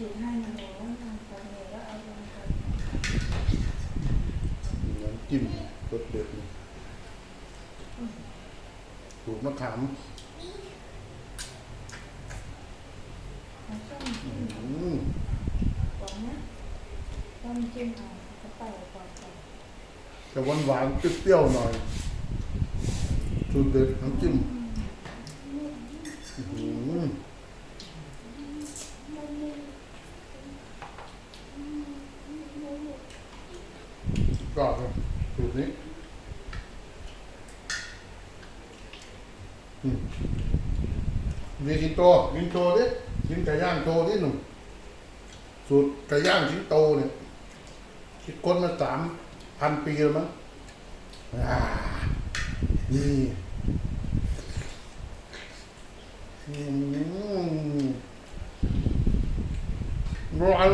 ฉีดให้มันรู้ว่าทำคนเดียวแล้วเอาลงไปน้ำจิ้มรสเด็ดนี่ถูกมะขามเอาส้มอืจิ้มมก่อนนะส้มจิ้มเอาก็ไปก่อนไปจะหวานหวานๆเปรี้ยวๆหน่อยสูตรเด็ดน้ำจิ้มอืม ก็ครับสูตรนี้มนี่กินโตกินโตดิกินไก่ย่างโตดิหนุ่มสูตรไก่ย่างชิ้นโตเนี่ยคิดค้นมาสามพันปีแล้วมั้งอ่านี่อืมร้อน